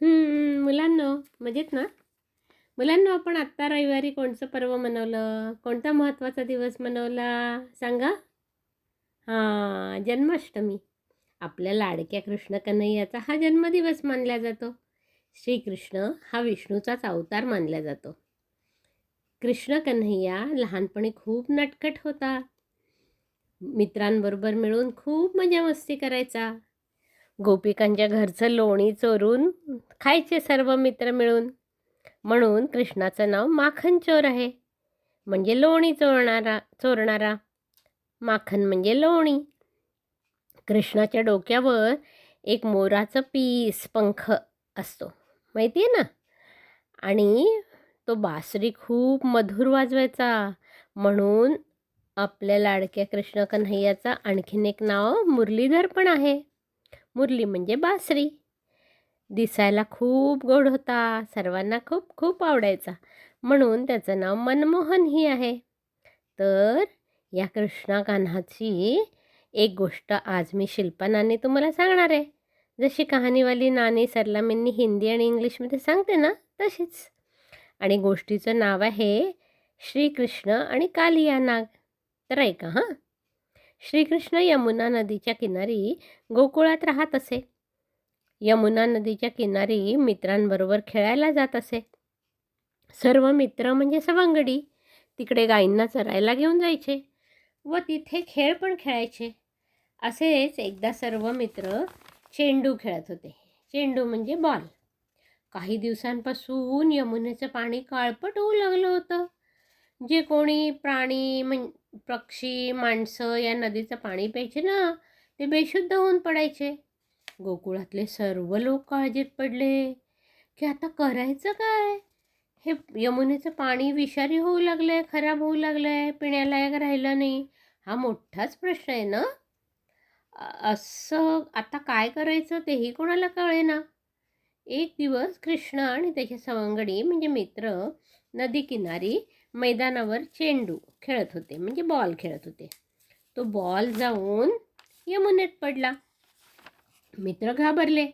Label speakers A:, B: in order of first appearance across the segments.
A: मुलांनो मजेत ना? मुलांनो आपण आत्ता रविवारी कोणतं पर्व मनवलं? कोणता महत्त्वाचा दिवस मनवला? सांगा. हां जन्माष्टमी. आपल्या लाडक्या कृष्ण कन्हैयाचा हा जन्मदिवस मानला जातो. श्रीकृष्ण हा विष्णूचाच अवतार मानला जातो. कृष्ण कन्हैया लहानपणी खूप नटखट होता. मित्रांबरोबर मिळून खूप मजा मस्ती करायचा. गोपिकांच्या घरचं लोणी चोरून खायचे सर्व मित्र मिळून. म्हणून कृष्णाचं नाव माखन चोर आहे. म्हणजे लोणी चोरणारा चोरणारा. माखन म्हणजे लोणी. कृष्णाच्या डोक्यावर एक मोराचं पीस पंख असतो. माहिती आहे ना? आणि तो बासरी खूप मधुर वाजवायचा. म्हणून आपल्या लाडक्या कृष्ण कन्हैयाचं आणखीन एक नाव मुरलीधर पण आहे. मुरली म्हणजे बासरी. दिसायला खूप गोड होता. सर्वांना खूप खूप आवडायचा. म्हणून त्याचं नाव मनमोहनही आहे. तर या कृष्णा कान्हाची एक गोष्ट आज मी शिल्पनाने तुम्हाला सांगणार आहे. जशी कहाणीवाली नानी सरलामींनी हिंदी आणि इंग्लिशमध्ये सांगते ना तशीच. आणि गोष्टीचं नाव आहे श्रीकृष्ण आणि कालिया नाग. तर ऐका हां. श्रीकृष्ण यमुना नदीच्या किनारी गोकुळात राहत असे. यमुना नदीच्या किनारी मित्रांबरोबर खेळायला जात असे. सर्व मित्र म्हणजे सवंगडी तिकडे गायींना चरायला घेऊन जायचे व तिथे खेळ पण खेळायचे. असेच एकदा सर्व मित्र चेंडू खेळत होते. चेंडू म्हणजे बॉल. काही दिवसांपासून यमुनेचं पाणी काळपट होऊ लागलं होतं. जे कोणी प्राणी म्हण पक्षी माणसं या नदीचं पाणी प्यायचे ना ते बेशुद्ध होऊन पडायचे. गोकुळातले सर्व लोक काळजीत पडले की आता करायचं काय? हे यमुनेचं पाणी विषारी होऊ लागलं आहे खराब होऊ लागलं आहे पिण्यालायक राहिलं नाही हा मोठाच प्रश्न आहे ना? असं आता काय करायचं तेही कोणाला कळेना. एक दिवस कृष्ण आणि त्याच्या सवंगडी म्हणजे मित्र नदी किनारी मैदानावर चेंडू खेळत होते म्हणजे बॉल खेळत होते. तो बॉल जाऊन यमुनेत पडला. मित्र घाबरले.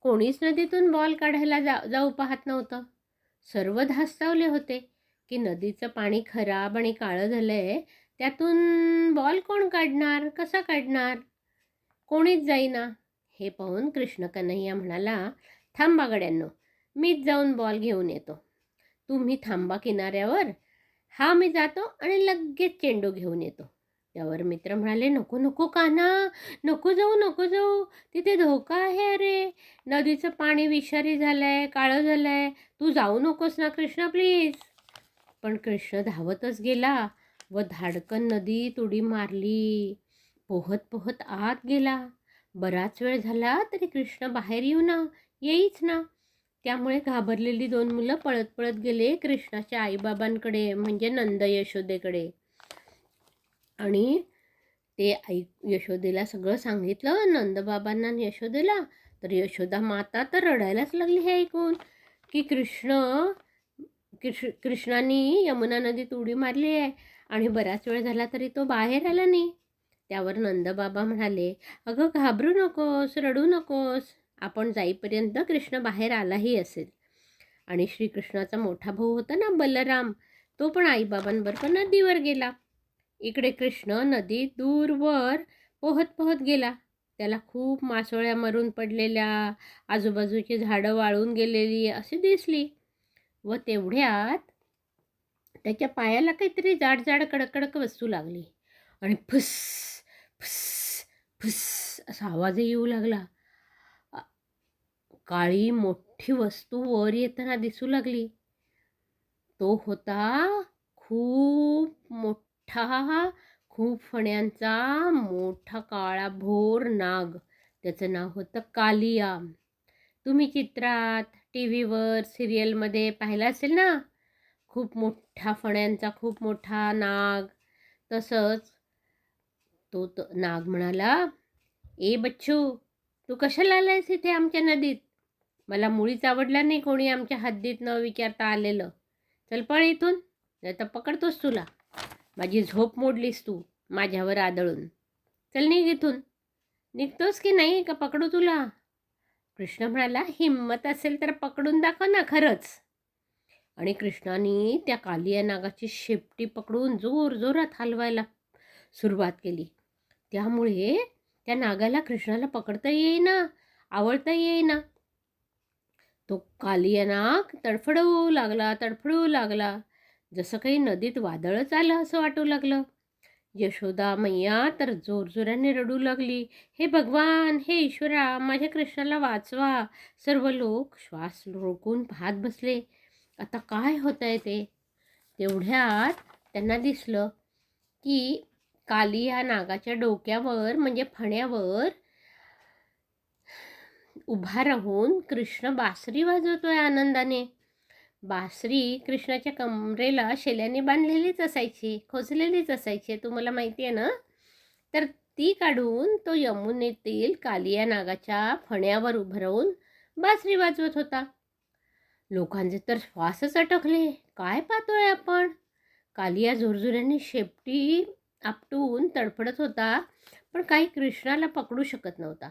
A: कोणीच नदीतून बॉल काढायला जा जाऊ पाहत नव्हतं. सर्व धास्तावले होते की नदीचं पाणी खराब आणि काळं झालं आहे त्यातून बॉल कोण काढणार कसा काढणार? कोणीच जाईना. हे पाहून कृष्ण कन्हैया म्हणाला थांबा गड्यांनो मीच जाऊन बॉल घेऊन येतो. तुम्ही थांबा किनाऱ्यावर हा मी जातो आणि लगेच चेंडू घेऊन येतो. त्यावर मित्र म्हणाले नको नको काना नको जाऊ नको जाऊ. तिथे धोका आहे अरे. नदीचं पाणी विषारी झालं आहे काळं झालं आहे तू जाऊ नकोस ना कृष्ण प्लीज पण कृष्ण धावतच गेला व धाडकन नदी तुडी मारली. पोहत पोहत आत गेला. बराच वेळ झाला तरी कृष्ण बाहेर येऊ ना येईच ना. त्यामुळे घाबरलेली दोन मुलं पळत पळत गेले कृष्णाच्या आईबाबांकडे म्हणजे नंद यशोदेकडे. आणि ते आई यशोदेला सगळं सांगितलं नंदबाबांना यशोदेला. तर यशोदा माता तर रडायलाच लागली हे ऐकून की कृष्ण कृष्ण कृष्णाने यमुना नदीत उडी मारली आहे आणि बराच वेळ झाला तरी तो बाहेर आला नाही. त्यावर नंदबाबा म्हणाले अगं घाबरू नकोस रडू नकोस. आपण जाईपर्यंत कृष्ण बाहेर आलाही असेल. आणि श्रीकृष्णाचा मोठा भाऊ होता ना बलराम तो पण आईबाबांबरोबर नदीवर गेला. इकडे कृष्ण नदी दूरवर पोहत पोहत गेला. त्याला खूप मासोळ्या मरून पडलेल्या आजूबाजूची झाडं वाळून गेलेली अशी दिसली. व तेवढ्यात त्याच्या पायाला काहीतरी जाड जाड कडक कडक वस्तू लागली. आणि फुस फुस फुस असा आवाजही येऊ लागला. काळी मोठी वस्तू वर येताना दिसू लागली. तो होता खूप मोठा खूप फण्यांचा मोठा काळा भोर नाग. त्याचं नाव होतं कालिया. तुम्ही चित्रात टी व्हीवर सिरियलमध्ये पाहिलं असेल ना? खूप मोठा फण्यांचा खूप मोठा नाग. तसंच तो त नाग म्हणाला ए बच्चू तू कशाला आलायस इथे आमच्या नदीत? मला मुळीच आवडला नाही कोणी आमच्या हद्दीत न विचारता आलेलं. चल पळ इथून नाही तर पकडतोस तुला. माझी झोप मोडलीस तू माझ्यावर आदळून. चल निघ इथून. निघतोस की नाही का पकडू तुला? कृष्ण म्हणाला हिंमत असेल तर पकडून दाखव ना खरंच. आणि कृष्णाने त्या कालिया नागाची शेपटी पकडून जोर जोरात हलवायला सुरुवात केली. त्यामुळे त्या नागाला कृष्णाला पकडता येईना आवडता येईना. तो कालिया नाग लागला तडफडवू लागला. जसं काही नदीत वादळच आलं असं वाटू लागलं. यशोदा मैया तर जोरजोराने रडू लागली. हे भगवान हे ईश्वरा माझ्या कृष्णाला वाचवा. सर्व लोक श्वास रोखून पाहत बसले. आता काय होत आहे ते? तेवढ्यात त्यांना दिसलं की काली या नागाच्या डोक्यावर म्हणजे फण्यावर उभा राहून कृष्ण बासरी वाजवतोय आनंदाने. बासरी कृष्णाच्या कमरेला शेल्याने बांधलेलीच असायची खोचलेलीच असायची. तुम्हाला माहिती आहे ना? तर ती काढून तो यमुनेतील कालिया नागाच्या फण्यावर उभं राहून बासरी वाजवत होता. लोकांचे तर श्वासच अटकले. काय पाहतोय आपण? कालिया जोरजोऱ्याने शेपटी आपटून तडफडत होता पण काही कृष्णाला पकडू शकत नव्हता.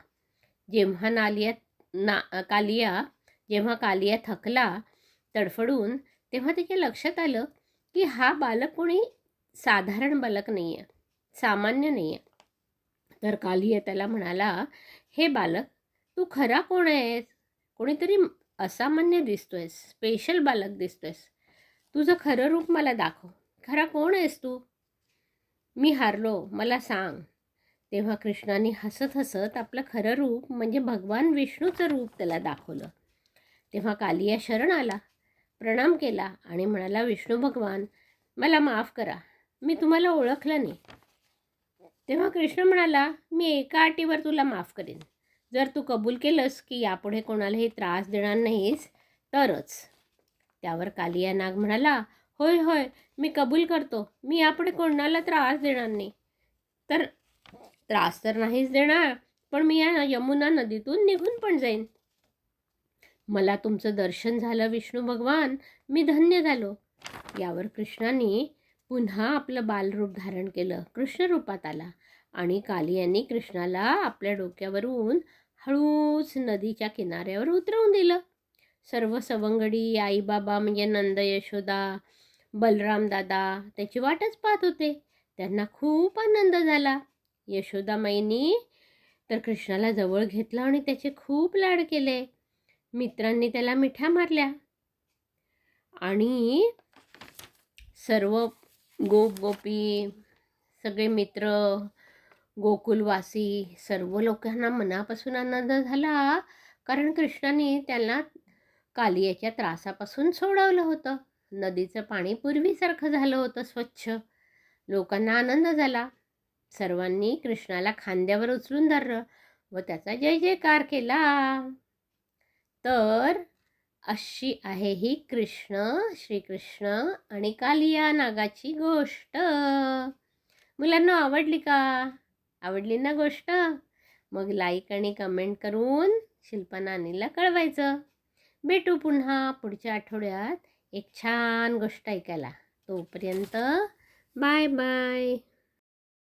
A: जेव्हा नालिया ना कालिया जेव्हा कालिया थकला तडफडून तेव्हा त्याच्या लक्षात आलं की हा बालक कोणी साधारण बालक नाही आहे सामान्य नाही आहे तर कालिया त्याला म्हणाला हे बालक तू खरा कोण आहेस? कोणीतरी असामान्य दिसतोयस स्पेशल बालक दिसतोयस. तुझं खरं रूप मला दाखव. खरा कोण आहेस तू? मी हारलो मला सांग. तेव्हा कृष्णाने हसत हसत आपलं खरं रूप म्हणजे भगवान विष्णूचं रूप त्याला दाखवलं. तेव्हा कालिया शरण आला प्रणाम केला आणि म्हणाला विष्णू भगवान मला माफ करा मी तुम्हाला ओळखलं नाही. तेव्हा कृष्ण म्हणाला मी एका अटीवर तुला माफ करेन. जर तू कबूल केलंस की यापुढे कोणालाही त्रास देणार नाहीस तरच. त्यावर कालिया नाग म्हणाला होय होय मी कबूल करतो. मी यापुढे कोणाला त्रास देणार नाही. तर त्रास तर नाहीच देणार पण मी या यमुना नदीतून निघून पण जाईन. मला तुमचं दर्शन झालं विष्णू भगवान. मी धन्य झालो. यावर कृष्णाने पुन्हा आपलं बालरूप धारण केलं कृष्ण रूपात आला. आणि कालियानी कृष्णाला आपल्या डोक्यावरून हळूच नदीच्या किनाऱ्यावर उतरवून दिलं. सर्व सवंगडी आईबाबा म्हणजे नंद यशोदा बलराम दादा त्याची वाटच पाहत होते. त्यांना खूप आनंद झाला. यशोदामाईनी तर कृष्णाला जवळ घेतलं आणि त्याचे खूप लाड केले. मित्रांनी त्याला मिठ्या मारल्या. आणि सर्व गोप गोपी सगळे मित्र गोकुलवासी सर्व लोकांना मनापासून आनंद झाला. कारण कृष्णाने त्यांना कालियाच्या त्रासापासून सोडवलं होतं. नदीचं पाणी पूर्वीसारखं झालं होतं स्वच्छ. लोकांना आनंद झाला. सर्वांनी कृष्णाला खांद्यावर उचलून धरलं व त्याचा जय जयकार केला. तर अशी आहे ही कृष्ण श्रीकृष्ण आणि कालिया नागाची गोष्ट. मुलांना आवडली का? आवडली ना गोष्ट? मग लाईक आणि कमेंट करून शिल्पा नानीला कळवायचं. भेटू पुन्हा पुढच्या आठवड्यात एक छान गोष्ट ऐकायला. तोपर्यंत बाय बाय.